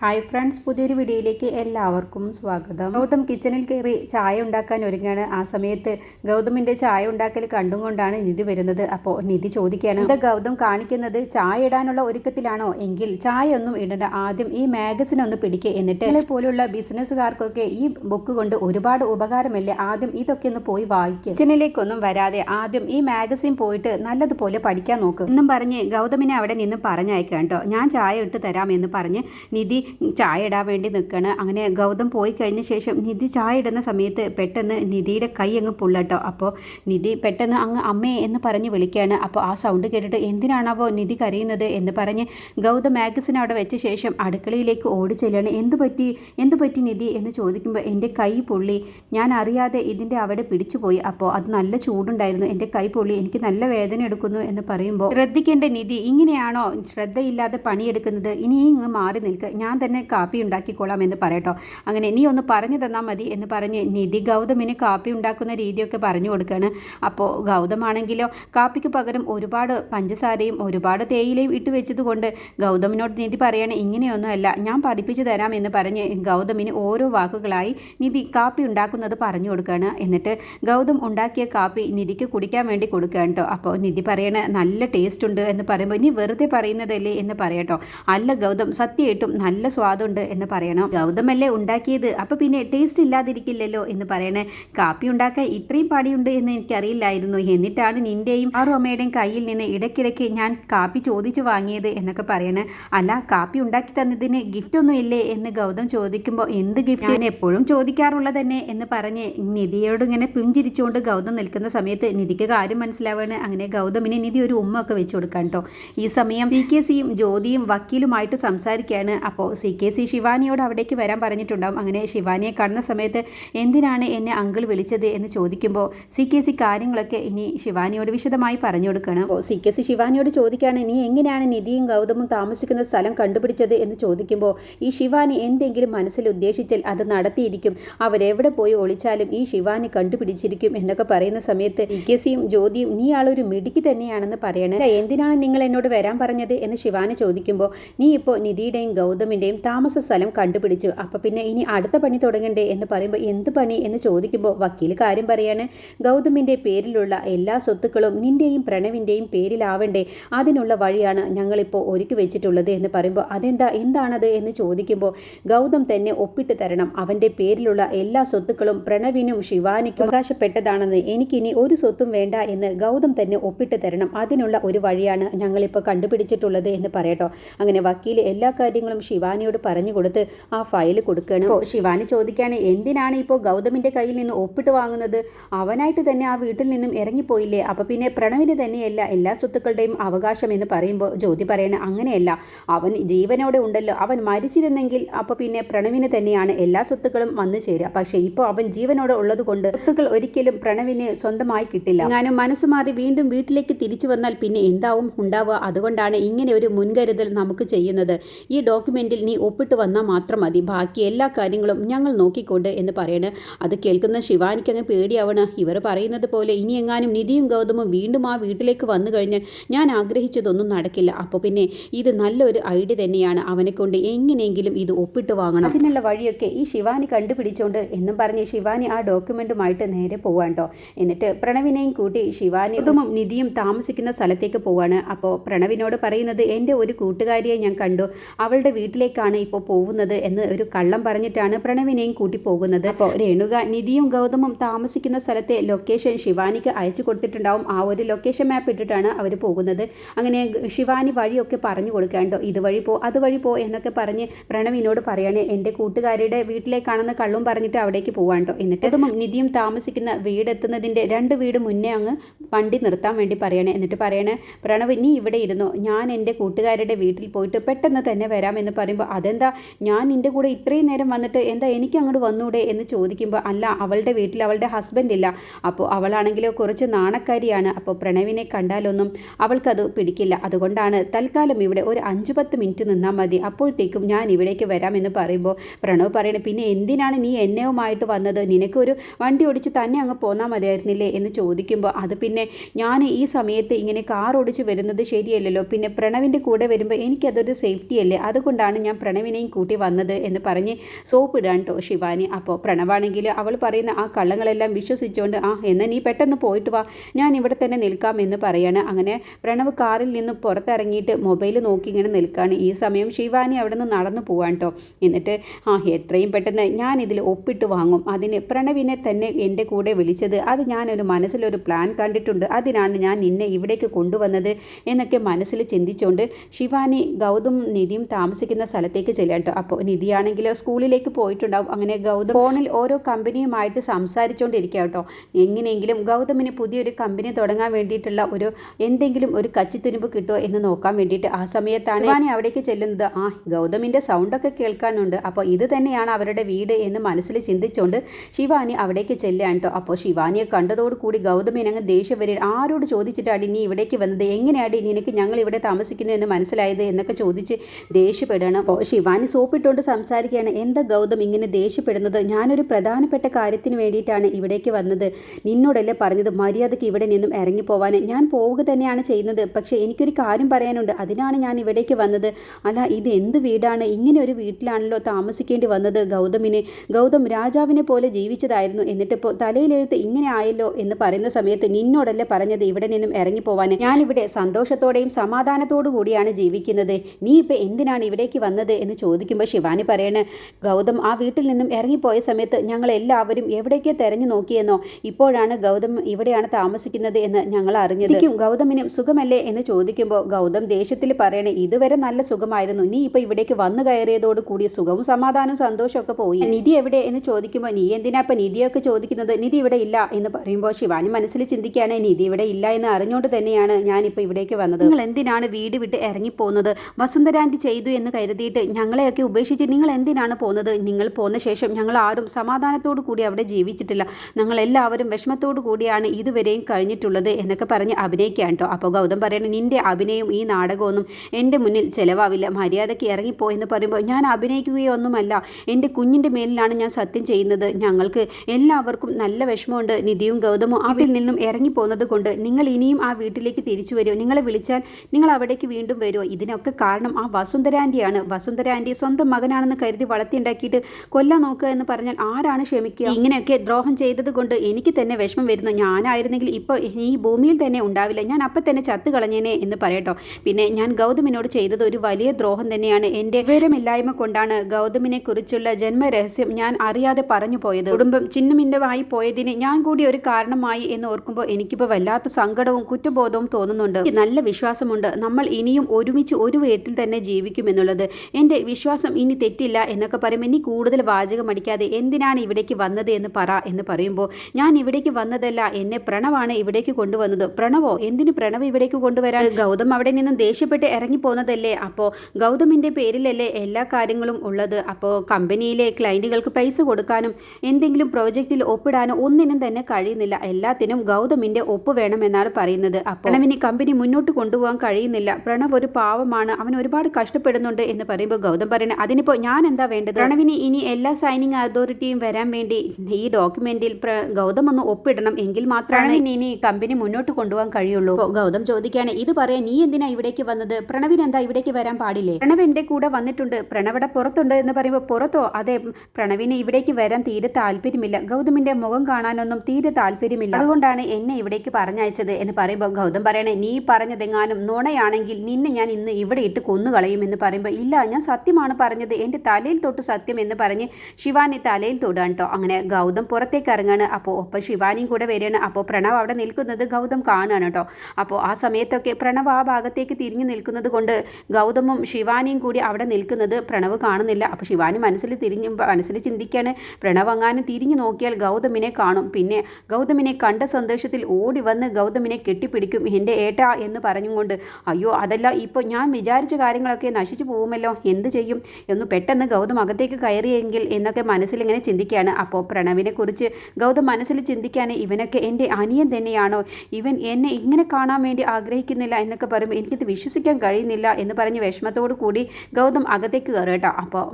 Hi friends പുതിയൊരു വീഡിയോയിലേക്ക് എല്ലാവർക്കും സ്വാഗതം. ഗൗതം കിച്ചണിൽ കയറി ചായ ഉണ്ടാക്കാൻ ഒരുങ്ങാണ്. ആ സമയത്ത് ഗൗതമിന്റെ ചായ ഉണ്ടാക്കൽ കണ്ടും കൊണ്ടാണ് നിധി വരുന്നത്. അപ്പോൾ നിധി ചോദിക്കുകയാണ് എന്താ ഗൗതം കാണിക്കുന്നത്? ചായ ഇടാനുള്ള ഒരുക്കത്തിലാണോ? എങ്കിൽ ചായ ഒന്നും ഇടേണ്ട. ആദ്യം ഈ മാഗസിൻ ഒന്ന് പിടിക്കുക എന്നിട്ട് നിങ്ങളെ പോലുള്ള ബിസിനസ്സുകാർക്കൊക്കെ ഈ ബുക്ക് കൊണ്ട് ഒരുപാട് ഉപകാരമല്ലേ? ആദ്യം ഇതൊക്കെ ഒന്ന് പോയി വായിക്കുക കിച്ചണിലേക്കൊന്നും വരാതെ ആദ്യം ഈ മാഗസിൻ പോയിട്ട് നല്ലതുപോലെ പഠിക്കാൻ നോക്ക്. എന്നും പറഞ്ഞ് ഗൗതമിനെ അവിടെ നിന്ന് പറഞ്ഞയക്കാം കേട്ടോ. ഞാൻ ചായ ഇട്ട് തരാം എന്ന് പറഞ്ഞ് നിധി ചായ ഇടാൻ വേണ്ടി നിൽക്കുകയാണ് അങ്ങനെ ഗൗതം പോയി കഴിഞ്ഞ ശേഷം നിധി ചായ ഇടുന്ന സമയത്ത് പെട്ടെന്ന് നിധിയുടെ കൈ അങ്ങ് പുള്ളട്ടോ. അപ്പോൾ നിധി പെട്ടെന്ന് അങ്ങ് അമ്മേ എന്ന് പറഞ്ഞ് വിളിക്കുകയാണ് അപ്പോൾ ആ സൗണ്ട് കേട്ടിട്ട് എന്തിനാണാവോ നിധി കരയുന്നത് എന്ന് പറഞ്ഞ് ഗൗതം മാഗസിൻ അവിടെ വെച്ച ശേഷം അടുക്കളയിലേക്ക് ഓടി ചെല്ലുകയാണ്. എന്തു പറ്റി? എന്തു പറ്റി നിധി? എന്ന് ചോദിക്കുമ്പോൾ എന്റെ കൈ പൊള്ളി. ഞാൻ അറിയാതെ ഇതിന്റെ അവിടെ പിടിച്ചുപോയി. അപ്പോൾ അത് നല്ല ചൂടുണ്ടായിരുന്നു. എന്റെ കൈ പൊള്ളി. എനിക്ക് നല്ല വേദന എടുക്കുന്നു എന്ന് പറയുമ്പോൾ ശ്രദ്ധിക്കേണ്ട നിധി ഇങ്ങനെയാണോ? ശ്രദ്ധയില്ലാതെ പണിയെടുക്കുന്നത്. ഇനിയും ഇങ്ങ് മാറി നിൽക്കുക ഞാൻ തന്നെ കാപ്പി ഉണ്ടാക്കിക്കോളാം എന്ന് പറയട്ടോ. അങ്ങനെ നീ ഒന്ന് പറഞ്ഞു തന്നാൽ മതി എന്ന് പറഞ്ഞ് നിധി ഗൗതമിന് കാപ്പി ഉണ്ടാക്കുന്ന രീതിയൊക്കെ പറഞ്ഞു കൊടുക്കുകയാണ് അപ്പോൾ ഗൗതമാണെങ്കിലോ കാപ്പിക്ക് പകരം ഒരുപാട് പഞ്ചസാരയും ഒരുപാട് തേയിലയും ഇട്ട് വെച്ചതുകൊണ്ട് ഗൗതമിനോട് നിധി പറയാണ് ഇങ്ങനെയൊന്നുമല്ല ഞാൻ പഠിപ്പിച്ചു തരാം എന്ന് പറഞ്ഞ് ഗൗതമിന് ഓരോ വാക്കുകളായി നിധി കാപ്പി ഉണ്ടാക്കുന്നത് പറഞ്ഞു കൊടുക്കുകയാണ് എന്നിട്ട് ഗൗതം ഉണ്ടാക്കിയ കാപ്പി നിധിക്ക് കുടിക്കാൻ വേണ്ടി കൊടുക്കുകയാണ് കേട്ടോ അപ്പോൾ നിധി പറയണ നല്ല ടേസ്റ്റ് ഉണ്ട് എന്ന് പറയുമ്പോൾ ഇനി വെറുതെ പറയുന്നതല്ലേ എന്ന് പറയട്ടോ. അല്ല ഗൗതം സത്യമായിട്ടും നല്ല സ്വാദുണ്ട് എന്ന് പറയണം. ഗൗതമല്ലേ ഉണ്ടാക്കിയത്? അപ്പോൾ പിന്നെ ടേസ്റ്റ് ഇല്ലാതിരിക്കില്ലല്ലോ എന്ന് പറയണേ. കാപ്പി ഉണ്ടാക്കാൻ ഇത്രയും പണിയുണ്ട് എന്ന് എനിക്കറിയില്ലായിരുന്നു. എന്നിട്ടാണ് നിന്റെയും ആറു അമ്മയുടെയും കയ്യിൽ നിന്ന് ഇടയ്ക്കിടയ്ക്ക് ഞാൻ കാപ്പി ചോദിച്ചു വാങ്ങിയത് എന്നൊക്കെ പറയണേ. അല്ല കാപ്പി ഉണ്ടാക്കി തന്നതിന് ഗിഫ്റ്റ് ഒന്നും ഇല്ലേ എന്ന് ഗൗതം ചോദിക്കുമ്പോൾ എന്ത് ഗിഫ്റ്റ് ഞാൻ എപ്പോഴും ചോദിക്കാറുള്ളത് തന്നെ എന്ന് പറഞ്ഞ് നിധിയോട് ഇങ്ങനെ പിഞ്ചിരിച്ചുകൊണ്ട് ഗൗതം നിൽക്കുന്ന സമയത്ത് നിധിക്ക് കാര്യം മനസ്സിലാവാണ്. അങ്ങനെ ഗൗതമിന് നിധി ഒരു ഉമ്മ ഒക്കെ വെച്ചു കൊടുക്കാൻ കേട്ടോ. ഈ സമയം സി കെ സിയും ജ്യോതിയും വക്കീലുമായിട്ട് സംസാരിക്കുകയാണ്. അപ്പോൾ സി കെ സി ശിവാനിയോട് അവിടേക്ക് വരാൻ പറഞ്ഞിട്ടുണ്ടാവും. അങ്ങനെ ശിവാനിയെ കാണുന്ന സമയത്ത് എന്തിനാണ് എന്നെ അങ്കിൾ വിളിച്ചത് എന്ന് ചോദിക്കുമ്പോൾ സി കെ സി കാര്യങ്ങളൊക്കെ ഇനി ശിവാനിയോട് വിശദമായി പറഞ്ഞു കൊടുക്കണം. അപ്പോൾ സി കെ സി ശിവാനിയോട് ചോദിക്കുകയാണ് നീ എങ്ങനെയാണ് നിധിയും ഗൗതമും താമസിക്കുന്ന സ്ഥലം കണ്ടുപിടിച്ചത്? എന്ന് ചോദിക്കുമ്പോൾ ഈ ശിവാനി എന്തെങ്കിലും മനസ്സിൽ ഉദ്ദേശിച്ചാൽ അത് നടത്തിയിരിക്കും. അവരെവിടെ പോയി ഒളിച്ചാലും ഈ ശിവാനി കണ്ടുപിടിച്ചിരിക്കും എന്നൊക്കെ പറയുന്ന സമയത്ത് സി കെ സിയും ജ്യോതിയും നീ ആളൊരു മിടുക്കി തന്നെയാണെന്ന് പറയണേ. എന്തിനാണ് നിങ്ങൾ എന്നോട് വരാൻ പറഞ്ഞത്? എന്ന് ശിവാനി ചോദിക്കുമ്പോൾ നീ ഇപ്പോൾ നിധിയുടെയും ഗൗതമിന്റെയും താമസ സ്ഥലം കണ്ടുപിടിച്ചു. അപ്പോൾ പിന്നെ ഇനി അടുത്ത പണി തുടങ്ങണ്ടേ എന്ന് പറയുമ്പോൾ എന്ത് പണി എന്ന് ചോദിക്കുമ്പോൾ വക്കീൽ കാര്യം പറയാണ് ഗൗതമിന്റെ പേരിലുള്ള എല്ലാ സ്വത്തുക്കളും നിന്റെയും പ്രണവിന്റെയും പേരിലാവണ്ടേ? അതിനുള്ള വഴിയാണ് ഞങ്ങളിപ്പോൾ ഒരുക്കി വെച്ചിട്ടുള്ളത് എന്ന് പറയുമ്പോൾ അതെന്താ? എന്താണത്? എന്ന് ചോദിക്കുമ്പോൾ ഗൗതം തന്നെ ഒപ്പിട്ട് തരണം. അവന്റെ പേരിലുള്ള എല്ലാ സ്വത്തുക്കളും പ്രണവിനും ശിവാനിക്കും അവകാശപ്പെട്ടതാണെന്ന് എനിക്കിനി ഒരു സ്വത്തും വേണ്ട എന്ന് ഗൗതം തന്നെ ഒപ്പിട്ട് തരണം. അതിനുള്ള ഒരു വഴിയാണ് ഞങ്ങളിപ്പോൾ കണ്ടുപിടിച്ചിട്ടുള്ളത് എന്ന് പറയട്ടോ. അങ്ങനെ വക്കീൽ എല്ലാ കാര്യങ്ങളും ശിവാനിയോട് പറഞ്ഞു കൊടുത്ത് ആ ഫയൽ കൊടുക്കണം. അപ്പോൾ ശിവാനി ചോദിക്കുകയാണ് എന്തിനാണ് ഇപ്പോൾ ഗൗതമിന്റെ കയ്യിൽ നിന്ന് ഒപ്പിട്ട് വാങ്ങുന്നത്? അവനായിട്ട് തന്നെ ആ വീട്ടിൽ നിന്നും ഇറങ്ങിപ്പോയില്ലേ? അപ്പോൾ പിന്നെ പ്രണവിന് തന്നെയല്ല എല്ലാ സ്വത്തുക്കളുടെയും അവകാശം എന്ന് പറയുമ്പോൾ ജ്യോതി പറയണ അങ്ങനെയല്ല. അവൻ ജീവനോടെ ഉണ്ടല്ലോ. അവൻ മരിച്ചിരുന്നെങ്കിൽ അപ്പോൾ പിന്നെ പ്രണവിന് തന്നെയാണ് എല്ലാ സ്വത്തുക്കളും വന്നു ചേരുക. പക്ഷേ ഇപ്പോൾ അവൻ ജീവനോടെ ഉള്ളത് കൊണ്ട് സ്വത്തുക്കൾ ഒരിക്കലും പ്രണവിന് സ്വന്തമായി കിട്ടില്ല. ഞാനും മനസ്സ് മാറി വീണ്ടും വീട്ടിലേക്ക് തിരിച്ചു വന്നാൽ പിന്നെ എന്താവും ഉണ്ടാവുക? അതുകൊണ്ടാണ് ഇങ്ങനെ ഒരു മുൻകരുതൽ നമുക്ക് ചെയ്യുന്നത്. ഈ ഡോക്യുമെന്റിൽ നീ ഒപ്പിട്ട് വന്നാൽ മാത്രം മതി. ബാക്കി എല്ലാ കാര്യങ്ങളും ഞങ്ങൾ നോക്കിക്കൊണ്ട് എന്ന് പറയണേ. അത് കേൾക്കുന്ന ശിവാനിക്ക് അങ്ങ് പേടിയാവണ. ഇവർ പറയുന്നത് പോലെ ഇനി എങ്ങാനും നിധിയും ഗൗതമും വീണ്ടും ആ വീട്ടിലേക്ക് വന്നു കഴിഞ്ഞ് ഞാൻ ആഗ്രഹിച്ചതൊന്നും നടക്കില്ല. അപ്പോൾ പിന്നെ ഇത് നല്ലൊരു ഐഡിയ തന്നെയാണ്. അവനെ കൊണ്ട് എങ്ങനെയെങ്കിലും ഇത് ഒപ്പിട്ട് വാങ്ങണം. അതിനുള്ള വഴിയൊക്കെ ഈ ശിവാനി കണ്ടുപിടിച്ചുകൊണ്ട് എന്നും പറഞ്ഞ് ശിവാനി ആ ഡോക്യുമെന്റുമായിട്ട് നേരെ പോവാണ്ടോ എന്നിട്ട് പ്രണവിനെയും കൂട്ടി ശിവാനി ഗൗതമും നിധിയും താമസിക്കുന്ന സ്ഥലത്തേക്ക് പോവാണ്. അപ്പോൾ പ്രണവിനോട് പറയുന്നത് എന്റെ ഒരു കൂട്ടുകാരിയെ ഞാൻ കണ്ടു. അവളുടെ വീട്ടിലേക്കാണ് ഇപ്പോൾ പോകുന്നത് എന്ന് ഒരു കള്ളം പറഞ്ഞിട്ടാണ് പ്രണവിനെയും കൂട്ടി പോകുന്നത് അപ്പോൾ രേണുക നിധിയും ഗൗതമും താമസിക്കുന്ന സ്ഥലത്തെ ലൊക്കേഷൻ ശിവാനിക്ക് അയച്ചു കൊടുത്തിട്ടുണ്ടാവും. ആ ഒരു ലൊക്കേഷൻ മാപ്പ് ഇട്ടിട്ടാണ് അവർ പോകുന്നത്. അങ്ങനെ ശിവാനി വഴിയൊക്കെ പറഞ്ഞു കൊടുക്കാണ്ടോ ഇതുവഴി പോ അതുവഴി പോ എന്നൊക്കെ പറഞ്ഞ് പ്രണവിനോട് പറയാണ് എന്റെ കൂട്ടുകാരിയുടെ വീട്ടിലേക്കാണെന്ന് കള്ളും പറഞ്ഞിട്ട് അവിടേക്ക് പോവാണ്ടോ എന്നിട്ട് നിധിയും താമസിക്കുന്ന വീടെത്തുന്നതിന്റെ രണ്ട് വീട് മുന്നേ അങ്ങ് വണ്ടി നിർത്താൻ വേണ്ടി പറയണേ. എന്നിട്ട് പറയണേ പ്രണവ് നീ ഇവിടെ ഇരുന്നു. ഞാൻ എന്റെ കൂട്ടുകാരുടെ വീട്ടിൽ പോയിട്ട് പെട്ടെന്ന് തന്നെ വരാമെന്ന് പറയുമ്പോൾ അതെന്താ? ഞാൻ നിന്റെ കൂടെ ഇത്രയും നേരം വന്നിട്ട് എന്താ എനിക്ക് അങ്ങോട്ട് വന്നൂടെ? എന്ന് ചോദിക്കുമ്പോൾ അല്ല അവളുടെ വീട്ടിൽ അവളുടെ ഹസ്ബൻഡ് ഇല്ല. അപ്പോൾ അവളാണെങ്കിൽ കുറച്ച് നാണക്കാരിയാണ്. അപ്പോൾ പ്രണവിനെ കണ്ടാലൊന്നും അവൾക്കത് പിടിക്കില്ല. അതുകൊണ്ടാണ് തൽക്കാലം ഇവിടെ ഒരു അഞ്ച് പത്ത് മിനിറ്റ് നിന്നാൽ മതി. അപ്പോഴത്തേക്കും ഞാൻ ഇവിടേക്ക് വരാമെന്ന് പറയുമ്പോൾ പ്രണവ് പറയണേ പിന്നെ എന്തിനാണ് നീ എന്നെയുമായിട്ട് വന്നത്? നിനക്കൊരു വണ്ടി ഓടിച്ച് തന്നെ അങ്ങ് പോന്നാൽ മതിയായിരുന്നില്ലേ? എന്ന് ചോദിക്കുമ്പോൾ അത് പിന്നെ ഞാൻ ഈ സമയത്ത് ഇങ്ങനെ കാർ ഓടിച്ച് വരുന്നത് ശരിയല്ലല്ലോ. പിന്നെ പ്രണവിന്റെ കൂടെ വരുമ്പോൾ എനിക്കതൊരു സേഫ്റ്റി അല്ലേ? അതുകൊണ്ടാണ് ഞാൻ പ്രണവിനെയും കൂട്ടി വന്നത് എന്ന് പറഞ്ഞ് സോപ്പ് ഇടാൻ കേട്ടോ ശിവാനി. അപ്പോൾ പ്രണവാണെങ്കിൽ അവൾ പറയുന്ന ആ കള്ളങ്ങളെല്ലാം വിശ്വസിച്ചുകൊണ്ട് ആ എന്നാൽ നീ പെട്ടെന്ന് പോയിട്ട് വാ. ഞാൻ ഇവിടെ തന്നെ നിൽക്കാം എന്ന് പറയാണ്. അങ്ങനെ പ്രണവ് കാറിൽ നിന്ന് പുറത്തിറങ്ങിയിട്ട് മൊബൈൽ നോക്കി ഇങ്ങനെ നിൽക്കുകയാണ് ഈ സമയം ശിവാനി അവിടെ നിന്ന് നടന്നു പോവാൻ കേട്ടോ എന്നിട്ട് ആ എത്രയും പെട്ടെന്ന് ഞാൻ ഇതിൽ ഒപ്പിട്ട് വാങ്ങും. അതിന് പ്രണവിനെ തന്നെ എന്റെ കൂടെ വിളിച്ചത്. അത് ഞാനൊരു മനസ്സിലൊരു പ്ലാൻ കണ്ടിട്ടുണ്ട് അതിനാണ് ഞാൻ നിന്നെ ഇവിടേക്ക് കൊണ്ടുവന്നത് എന്നൊക്കെ മനസ്സിൽ ചിന്തിച്ചുകൊണ്ട് ശിവാനി ഗൗതം നിധിയും താമസിക്കുന്ന സ്ഥലത്തേക്ക് ചെല്ലാട്ടോ കേട്ടോ. അപ്പോൾ നിധിയാണെങ്കിൽ സ്കൂളിലേക്ക് പോയിട്ടുണ്ടാവും. അങ്ങനെ ഗൗതം ഫോണിൽ ഓരോ കമ്പനിയുമായിട്ട് സംസാരിച്ചുകൊണ്ടിരിക്കുക കേട്ടോ. എങ്ങനെയെങ്കിലും ഗൗതമിന് പുതിയൊരു കമ്പനി തുടങ്ങാൻ വേണ്ടിയിട്ടുള്ള ഒരു എന്തെങ്കിലും ഒരു കച്ചിത്തുരുമ്പ് കിട്ടുമോ എന്ന് നോക്കാൻ വേണ്ടിയിട്ട് ആ സമയത്താണ് ശിവാനി അവിടേക്ക് ചെല്ലുന്നത്. ആ ഗൗതമിന്റെ സൗണ്ടൊക്കെ കേൾക്കാനുണ്ട്. അപ്പോൾ ഇത് തന്നെയാണ് അവരുടെ വീട് എന്ന് മനസ്സിൽ ചിന്തിച്ചുകൊണ്ട് ശിവാനി അവിടേക്ക് ചെല്ലുകയാണ് കേട്ടോ. അപ്പോൾ ശിവാനിയെ കണ്ടതോടുകൂടി ഗൗതമിനങ്ങ് ദേഷ്യം വരിക ആരോട് ചോദിച്ചിട്ടാടി നീ ഇവിടേക്ക് വന്നത്? എങ്ങനെയാടി നിനക്ക് ഞങ്ങൾ ഇവിടെ താമസിക്കുന്നു എന്ന് മനസ്സിലായത് എന്നൊക്കെ ചോദിച്ച് ദേഷ്യപ്പെടണം ശിവാനി സോപ്പിട്ടുകൊണ്ട് സംസാരിക്കുകയാണ്. എന്താ ഗൗതം ഇങ്ങനെ ദേഷ്യപ്പെടുന്നത്? ഞാനൊരു പ്രധാനപ്പെട്ട കാര്യത്തിന് വേണ്ടിയിട്ടാണ് ഇവിടേക്ക് വന്നത്. നിന്നോടല്ലേ പറഞ്ഞത്? മര്യാദയ്ക്ക് ഇവിടെ നിന്നും ഇറങ്ങിപ്പോവാൻ. ഞാൻ പോവുക തന്നെയാണ് ചെയ്യുന്നത്. പക്ഷേ എനിക്കൊരു കാര്യം പറയാനുണ്ട്. അതിനാണ് ഞാൻ ഇവിടേക്ക് വന്നത്. അല്ല ഇത് എന്ത് വീടാണ്? ഇങ്ങനെ ഒരു വീട്ടിലാണല്ലോ താമസിക്കേണ്ടി വന്നത് ഗൗതമിന്. ഗൗതം രാജാവിനെ പോലെ ജീവിച്ചതായിരുന്നു. എന്നിട്ടിപ്പോൾ തലയിലെഴുത്ത് ഇങ്ങനെ ആയല്ലോ എന്ന് പറയുന്ന സമയത്ത് നിന്നോടല്ലേ പറഞ്ഞത്? ഇവിടെ നിന്നും ഇറങ്ങിപ്പോവാൻ ഞാനിവിടെ സന്തോഷത്തോടെയും സമാധാനത്തോടു കൂടിയാണ് ജീവിക്കുന്നത്. നീ ഇപ്പോൾ എന്തിനാണ് ഇവിടേക്ക് വന്നത് എന്ന് ചോദിക്കുമ്പോൾ ശിവാനി പറയണേ ഗൗതം ആ വീട്ടിൽ നിന്നും ഇറങ്ങിപ്പോയ സമയത്ത് ഞങ്ങൾ എല്ലാവരും എവിടേക്കോ തെരഞ്ഞു നോക്കിയെന്നോ? ഇപ്പോഴാണ് ഗൗതം ഇവിടെയാണ് താമസിക്കുന്നത് എന്ന് ഞങ്ങൾ അറിഞ്ഞത്. ഗൗതമിനും സുഖമല്ലേ എന്ന് ചോദിക്കുമ്പോൾ ഗൗതം ദേഷ്യത്തിൽ പറയണേ ഇതുവരെ നല്ല സുഖമായിരുന്നു. നീ ഇപ്പോൾ ഇവിടേക്ക് വന്നു കയറിയതോട് കൂടി സുഖവും സമാധാനവും സന്തോഷവും ഒക്കെ പോയി. നിധി എവിടെ? എന്ന് ചോദിക്കുമ്പോൾ നീ എന്തിനാ ഇപ്പം നിധിയൊക്കെ ചോദിക്കുന്നത്? നിധി ഇവിടെ ഇല്ല. എന്ന് പറയുമ്പോൾ ശിവാനി മനസ്സിൽ ചിന്തിക്കുകയാണ് നിധി ഇവിടെ ഇല്ല എന്ന് അറിഞ്ഞുകൊണ്ട് തന്നെയാണ് ഞാനിപ്പോൾ ഇവിടേക്ക് വന്നത്. നിങ്ങൾ എന്തിനാണ് വീട് വിട്ട് ഇറങ്ങിപ്പോകുന്നത് വസുന്ധരാന്റി ചെയ്തു എന്ന് കരുതിയിട്ട് ഞങ്ങളെയൊക്കെ ഉപേക്ഷിച്ച് നിങ്ങൾ എന്തിനാണ് പോകുന്നത് നിങ്ങൾ പോന്ന ശേഷം ഞങ്ങൾ ആരും സമാധാനത്തോടു കൂടി അവിടെ ജീവിച്ചിട്ടില്ല. ഞങ്ങൾ എല്ലാവരും വിഷമത്തോടു കൂടിയാണ് ഇതുവരെയും കഴിഞ്ഞിട്ടുള്ളത് എന്നൊക്കെ പറഞ്ഞ് അഭിനയിക്കുകയാണ് കേട്ടോ. അപ്പോൾ ഗൗതം പറയണം നിന്റെ അഭിനയം ഈ നാടകമൊന്നും എന്റെ മുന്നിൽ ചിലവാവില്ല. മര്യാദയ്ക്ക് ഇറങ്ങിപ്പോ എന്ന് പറയുമ്പോൾ ഞാൻ അഭിനയിക്കുകയൊന്നുമല്ല. എന്റെ കുഞ്ഞിന്റെ മേലിലാണ് ഞാൻ സത്യം ചെയ്യുന്നത്. ഞങ്ങൾക്ക് എല്ലാവർക്കും നല്ല വിഷമമുണ്ട്. നിധിയും ഗൗതമും അവരിൽ നിന്നും നിന്നും ഇറങ്ങിപ്പോകുന്നത് കൊണ്ട് നിങ്ങൾ ഇനിയും ആ വീട്ടിലേക്ക് തിരിച്ചു വരുമോ നിങ്ങളെ വിളിച്ചാൽ നിങ്ങൾ അവിടേക്ക് വീണ്ടും വരുമോ ഇതിനൊക്കെ കാരണം ആ വസുന്ധരാന്റിയാണ് വസുന്ധരാന്റി സ്വന്തം മകനാണെന്ന് കരുതി വളർത്തിയുണ്ടാക്കിയിട്ട് കൊല്ലാൻ നോക്കുക എന്ന് പറഞ്ഞാൽ ആരാണ് ക്ഷമിക്കുക? ഇങ്ങനെയൊക്കെ ദ്രോഹം ചെയ്തത് കൊണ്ട് എനിക്ക് തന്നെ വിഷമം വരുന്നു. ഞാനായിരുന്നെങ്കിൽ ഇപ്പോൾ ഈ ഭൂമിയിൽ തന്നെ ഉണ്ടാവില്ല. ഞാൻ അപ്പം തന്നെ ചത്തു കളഞ്ഞേനെ എന്ന് പറയട്ടോ. പിന്നെ ഞാൻ ഗൗതമിനോട് ചെയ്തത് ഒരു വലിയ ദ്രോഹം തന്നെയാണ്. എന്റെ വിവരമില്ലായ്മ കൊണ്ടാണ് ഗൗതമിനെ കുറിച്ചുള്ള ജന്മരഹസ്യം ഞാൻ അറിയാതെ പറഞ്ഞു പോയത്. കുടുംബം ചിന്നമിന്നമായി പോയതിന് ഞാൻ കൂടി ഒരു കാരണമായി എന്ന് ഓർക്കുമ്പോൾ എനിക്കിപ്പോൾ വല്ലാത്ത സങ്കടവും കുറ്റബോധവും തോന്നുന്നുണ്ട്. നല്ല വിശ്വാസമുണ്ട്. നമ്മൾ ഇനിയും ഒരുമിച്ച് ഒരു വീട്ടിൽ തന്നെ ജീവിക്കുമെന്നുള്ളത് എന്റെ വിശ്വാസം ഇനി തെറ്റില്ല എന്നൊക്കെ പറയുമ്പോൾ ഇനി കൂടുതൽ വാചകം അടിക്കാതെ എന്തിനാണ് ഇവിടേക്ക് വന്നത് എന്ന് പറ എന്ന് പറയുമ്പോൾ ഞാൻ ഇവിടേക്ക് വന്നതല്ല എന്നെ പ്രണവാണ് ഇവിടേക്ക് കൊണ്ടുവന്നത്. പ്രണവോ? എന്തിന് പ്രണവ് ഇവിടേക്ക് കൊണ്ടുവരാൻ? ഗൗതം അവിടെ നിന്നും ദേഷ്യപ്പെട്ട് ഇറങ്ങി പോന്നതല്ലേ അപ്പോൾ ഗൗതമിന്റെ പേരിലല്ലേ എല്ലാ കാര്യങ്ങളും ഉള്ളത്? അപ്പോൾ കമ്പനിയിലെ ക്ലയന്റുകൾക്ക് പൈസ കൊടുക്കാനും എന്തെങ്കിലും പ്രോജക്റ്റിൽ ഒപ്പിടാനോ ഒന്നിനും തന്നെ കഴിയുന്നില്ല. എല്ലാത്തിനും ഗൗതമിന്റെ ഒപ്പ് വേണമെന്നാണ് പറയുന്നത്. അപ്പോൾ പ്രണവിന് കമ്പനി മുന്നോട്ട് കൊണ്ടുപോകാൻ കഴിയുന്നില്ല. പ്രണവ് ഒരു പാവമാണ്. അവൻ ഒരുപാട് കഷ്ടപ്പെടുന്നുണ്ട് എന്ന് പറയുമ്പോൾ ഗൗതം പറയുന്നത് അതിനിപ്പോ ഞാൻ എന്താ വേണ്ടത്? പ്രണവിന് ഇനി എല്ലാ സൈനിങ് അതോറിറ്റിയും വരാൻ വേണ്ടി ഈ ഡോക്യുമെന്റിൽ ഗൗതം ഒന്ന് ഒപ്പിടണം എങ്കിൽ മാത്രമാണ് ഇനി കമ്പനി മുന്നോട്ട് കൊണ്ടുപോകാൻ കഴിയുള്ളൂ. ഗൗതം ചോദിക്കുകയാണ് ഇത് പറയാൻ നീ എന്തിനാ ഇവിടേക്ക് വന്നത്? പ്രണവിന് എന്താ ഇവിടേക്ക് വരാൻ പാടില്ലേ? പ്രണവ് എന്റെ കൂടെ വന്നിട്ടുണ്ട്. പ്രണവിടെ പുറത്തുണ്ട് എന്ന് പറയുമ്പോൾ പുറത്തോ? അതെ പ്രണവിന് ഇവിടേക്ക് വരാൻ തീരെ താല്പര്യമില്ല. ഗൗതമിന്റെ മുഖം കാണാനൊന്നും തീരെ താല്പര്യമില്ല. അതുകൊണ്ടാണ് എന്നെ ഇവിടേക്ക് പറഞ്ഞയച്ചത് എന്ന് പറയുമ്പോൾ ഗൗതം പറയണേ നീ പറഞ്ഞതെങ്ങാനും നുണയാണെങ്കിൽ നിന്നെ ഞാൻ ഇന്ന് ഇവിടെ ഇട്ട് കൊന്നുകളയും എന്ന് പറയുമ്പോൾ ഇല്ല ഞാൻ സത്യമാണ് പറഞ്ഞത്. എന്റെ തലയിൽ തൊട്ട് സത്യം എന്ന് പറഞ്ഞ് ശിവാനി തലയിൽ തൊടുക കേട്ടോ അങ്ങനെ ഗൗതം പുറത്തേക്ക് ഇറങ്ങാണ്. അപ്പോൾ ഒപ്പം ശിവാനിയും കൂടെ വരികയാണ്. അപ്പോൾ പ്രണവ് അവിടെ നിൽക്കുന്നത് ഗൗതം കാണുകയാണ് കേട്ടോ അപ്പോൾ ആ സമയത്തൊക്കെ പ്രണവ് ആ ഭാഗത്തേക്ക് തിരിഞ്ഞു നിൽക്കുന്നത് കൊണ്ട് ഗൗതമും ശിവാനിയും കൂടി അവിടെ നിൽക്കുന്നത് പ്രണവ് കാണുന്നില്ല. അപ്പോൾ ശിവാനി മനസ്സിൽ തിരിഞ്ഞ് മനസ്സിൽ ചിന്തിക്കുകയാണ് പ്രണവ് അങ്ങാനും തിരിഞ്ഞു നോക്കിയാൽ ഗൗതമിനെ കാണും. പിന്നെ ഗൗതമിനെ കണ്ട സന്തോഷത്തിൽ ഓടി വന്ന് ഗൗതമിനെ കെട്ടിപ്പിടിക്കും എന്റെ ഏട്ട എന്ന് പറഞ്ഞുകൊണ്ട് അയ്യോ അതല്ല ഇപ്പോൾ ഞാൻ വിചാരിച്ച കാര്യങ്ങളൊക്കെ നശിച്ചു പോകുമല്ലോ എന്ത് ചെയ്യും? എന്ന് പെട്ടെന്ന് ഗൗതം അകത്തേക്ക് കയറിയെങ്കിൽ എന്നൊക്കെ മനസ്സിൽ ഇങ്ങനെ ചിന്തിക്കുകയാണ്. അപ്പോൾ പ്രണവിനെ കുറിച്ച് ഗൗതം മനസ്സിൽ ചിന്തിക്കാൻ ഇവനൊക്കെ എന്റെ അനിയൻ തന്നെയാണോ? ഇവൻ എന്നെ ഇങ്ങനെ കാണാൻ വേണ്ടി ആഗ്രഹിക്കുന്നില്ല എന്നൊക്കെ പറയുമ്പോൾ എനിക്കിത് വിശ്വസിക്കാൻ കഴിയുന്നില്ല എന്ന് പറഞ്ഞ് വിഷമത്തോടു കൂടി ഗൗതം അകത്തേക്ക് കയറുക കേട്ടോ. അപ്പോൾ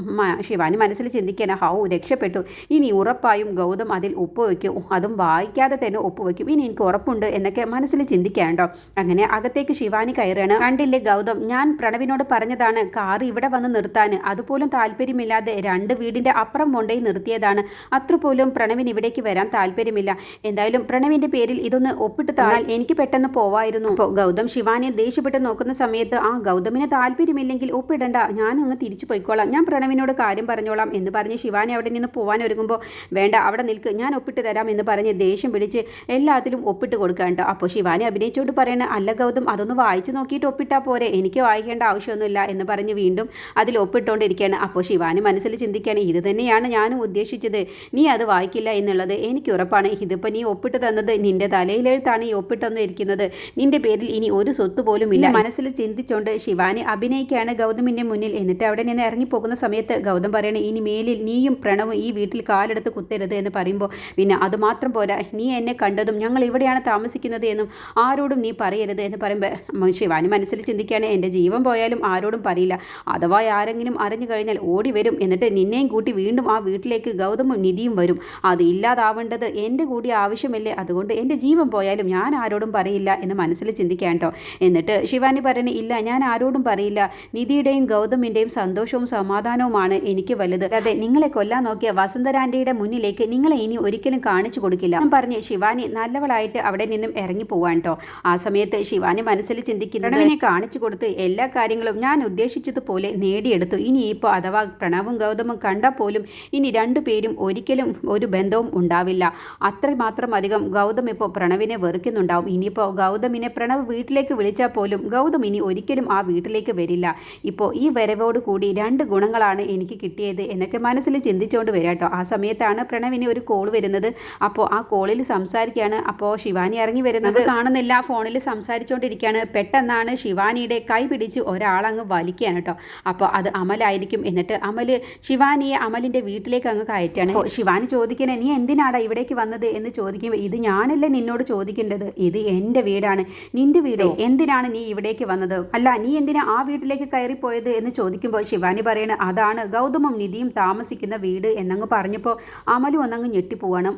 ശിവാനി മനസ്സിൽ ചിന്തിക്കാൻ ഹൗ രക്ഷപ്പെട്ടു. ഇനി ഉറപ്പായും ഗൗതം അതിൽ ഉപ്പ് വയ്ക്കും അതും വായിക്കാതെ തന്നെ ഉപ്പ് വയ്ക്കും ഇനി എനിക്ക് ഉറപ്പുണ്ട് എന്നൊക്കെ മനസ്സിൽ ചിന്തിക്കാണ്ടോ കേട്ടോ. അങ്ങനെ അകത്തേക്ക് ശിവാനി കയറുകയാണ്. കണ്ടില്ലേ ഗൗതം ഞാൻ പ്രണവിനോട് പറഞ്ഞതാണ് കാർ ഇവിടെ വന്ന് നിർത്താൻ. അതുപോലും താല്പര്യമില്ലാതെ രണ്ട് വീടിന്റെ അപ്പുറം കൊണ്ടേ നിർത്തിയതാണ്. അത്ര പോലും പ്രണവിന് ഇവിടേക്ക് വരാൻ താല്പര്യമില്ല. എന്തായാലും പ്രണവിന്റെ പേരിൽ ഇതൊന്ന് ഒപ്പിട്ട് താൽ എനിക്ക് പെട്ടെന്ന് പോവായിരുന്നു. അപ്പോൾ ഗൗതം ശിവാനിയെ ദേഷ്യപ്പെട്ട് നോക്കുന്ന സമയത്ത് ആ ഗൗതമിന് താല്പര്യമില്ലെങ്കിൽ ഒപ്പിടണ്ട. ഞാൻ അങ്ങ് തിരിച്ചു പോയിക്കോളാം. ഞാൻ പ്രണവിനോട് കാര്യം പറഞ്ഞോളാം എന്ന് പറഞ്ഞ് ശിവാനി അവിടെ നിന്ന് പോകാൻ ഒരുങ്ങുമ്പോൾ വേണ്ട അവിടെ നിൽക്ക്. ഞാൻ ഒപ്പിട്ട് തരാം എന്ന് പറഞ്ഞ് ദേഷ്യം പിടിച്ച് എല്ലാത്തിലും ഒപ്പിട്ട് കൊടുക്കാൻ കേട്ടോ അപ്പോൾ ശിവാനി അഭിനയിച്ചുകൊണ്ട് പറയണ അല്ല ഗൗതം അതൊന്ന് വായിച്ചു നോക്കിയിട്ട് ഒപ്പിട്ടാൽ പോരെ. എനിക്ക് വായിക്കേണ്ട ആവശ്യമൊന്നുമില്ല എന്ന് പറഞ്ഞ് വീണ്ടും അതിൽ ഒപ്പിട്ടുകൊണ്ടിരിക്കുകയാണ് അപ്പോൾ ശിവാനി മനസ്സിൽ ചിന്തിക്കുകയാണ് ഇത് തന്നെയാണ് ഞാനും ഉദ്ദേശിച്ചത്. നീ അത് വായിക്കില്ല എന്നുള്ളത് എനിക്ക് ഉറപ്പാണ്. ഇതിപ്പോൾ നീ ഒപ്പിട്ട് തന്നത് നിന്റെ തലയിലെഴുത്താണ് ഈ ഒപ്പിട്ടൊന്നും ഇരിക്കുന്നത്. നിന്റെ പേരിൽ ഇനി ഒരു സ്വത്ത് പോലും ഇല്ല. മനസ്സിൽ ചിന്തിച്ചുകൊണ്ട് ശിവാനി അഭിനയിക്കുകയാണ് ഗൗതമിന്റെ മുന്നിൽ. എന്നിട്ട് അവിടെ നിന്ന് ഇറങ്ങിപ്പോകുന്ന സമയത്ത് ഗൗതം പറയണേ ഇനി മേലിൽ നീയും പ്രണവും ഈ വീട്ടിൽ കാലെടുത്ത് കുത്തരുത് എന്ന് പറയുമ്പോൾ പിന്നെ അതുമാത്രം പോരാ. നീ എന്നെ കണ്ടതും ഞങ്ങൾ ഇവിടെയാണ് താമസിക്കുന്നത് എന്നും ആരോടും നീ പറയരുത് എന്ന് പറയുമ്പോൾ ശിവാനി മനസ്സിൽ ചിന്തിക്കുകയാണ് എന്റെ ജീവൻ പോയാലും ആരോടും പറയില്ല. അഥവാ ആരെങ്കിലും അറിഞ്ഞു കഴിഞ്ഞാൽ ഓടി വരും. എന്നിട്ട് നിന്നെയും കൂട്ടി വീണ്ടും ആ വീട്ടിലേക്ക് ഗൗതമും നിധിയും വരും. അത് ഇല്ലാതാവേണ്ടത് എന്റെ കൂടി ആവശ്യമല്ലേ? അതുകൊണ്ട് എന്റെ ജീവൻ പോയാലും ഞാൻ ആരോടും പറയില്ല എന്ന് മനസ്സിൽ ചിന്തിക്കാൻ കേട്ടോ എന്നിട്ട് ശിവാനി പറയണ ഇല്ല ഞാൻ ആരോടും പറയില്ല. നിധിയുടെയും ഗൗതമിന്റെയും സന്തോഷവും സമാധാനവുമാണ് എനിക്ക് വലുത്. അതെ നിങ്ങളെ കൊല്ലാൻ നോക്കിയ വസുന്ധരാന്റെയുടെ മുന്നിലേക്ക് നിങ്ങളെ ഇനി ഒരിക്കലും കാണിച്ചു കൊടുക്കില്ല. പറഞ്ഞ് ശിവാനി നല്ലവളായിട്ട് അവിടെ നിന്നും ഇറങ്ങി പോവാൻ കേട്ടോ ആ സമയത്ത് ശിവാനി മനസ്സിൽ ചിന്തിക്കുന്നത് പ്രണവിനെ കാണിച്ചു കൊടുത്ത് എല്ലാ കാര്യങ്ങളും ഞാൻ ഉദ്ദേശിച്ചതുപോലെ നേടിയെടുത്തു. ഇനിയിപ്പോൾ അഥവാ പ്രണവും ഗൗതമും കണ്ടാൽ പോലും ഇനി രണ്ടുപേരും ഒരിക്കലും ഒരു ബന്ധവും ഉണ്ടാവില്ല. അത്രമാത്രം അധികം ഗൗതം ഇപ്പോൾ പ്രണവിനെ വെറുക്കുന്നുണ്ടാവും. ഇനിയിപ്പോൾ ഗൗതമിനെ പ്രണവ് വീട്ടിലേക്ക് വിളിച്ചാൽ പോലും ഗൗതം ഇനി ഒരിക്കലും ആ വീട്ടിലേക്ക് വരില്ല. ഇപ്പോൾ ഈ വരവോട് കൂടി രണ്ട് ഗുണങ്ങളാണ് എനിക്ക് കിട്ടിയത് എന്നൊക്കെ മനസ്സിൽ ചിന്തിച്ചുകൊണ്ട് വരാം കേട്ടോ ആ സമയത്താണ് പ്രണവിന് ഒരു കോൾ വരുന്നത്. അപ്പോൾ ആ കോളിൽ സംസാരിക്കുകയാണ് അപ്പോൾ ശിവാനി ഇറങ്ങി വരുന്നത് കാണുന്നില്ല. ഫോണിൽ സംസാരിച്ചുകൊണ്ടിരിക്കുകയാണ് പെട്ടെന്നാണ് ശിവാനിയുടെ കൈ പിടിച്ച് ഒരാളങ്ങ് വലിക്കുകയാണ് കേട്ടോ. അപ്പോൾ അത് അമലായിരിക്കും. എന്നിട്ട് അമൽ ശിവാനിയെ അമലിന്റെ വീട്ടിലേക്ക് അങ്ങ് കയറ്റാണ് അപ്പോൾ ശിവാനി ചോദിക്കണേ നീ എന്തിനാടാ ഇവിടേക്ക് വന്നത്? എന്ന് ചോദിക്കുമ്പോൾ ഇത് ഞാനല്ലേ നിന്നോട് ചോദിക്കേണ്ടത്? ഇത് എന്റെ വീടാണ്. നിന്റെ വീട് എന്തിനാണ് നീ ഇവിടേക്ക് വന്നത്? അല്ല നീ എന്തിനാ ആ വീട്ടിലേക്ക് കയറിപ്പോയത്? എന്ന് ചോദിക്കുമ്പോൾ ശിവാനി പറയണ അതാണ് ഗൗതമും നിധിയും താമസിക്കുന്ന വീട് എന്നങ്ങ് പറഞ്ഞപ്പോൾ അമലും ഒന്നങ്ങ് ഞെട്ടിപ്പോവാണ്.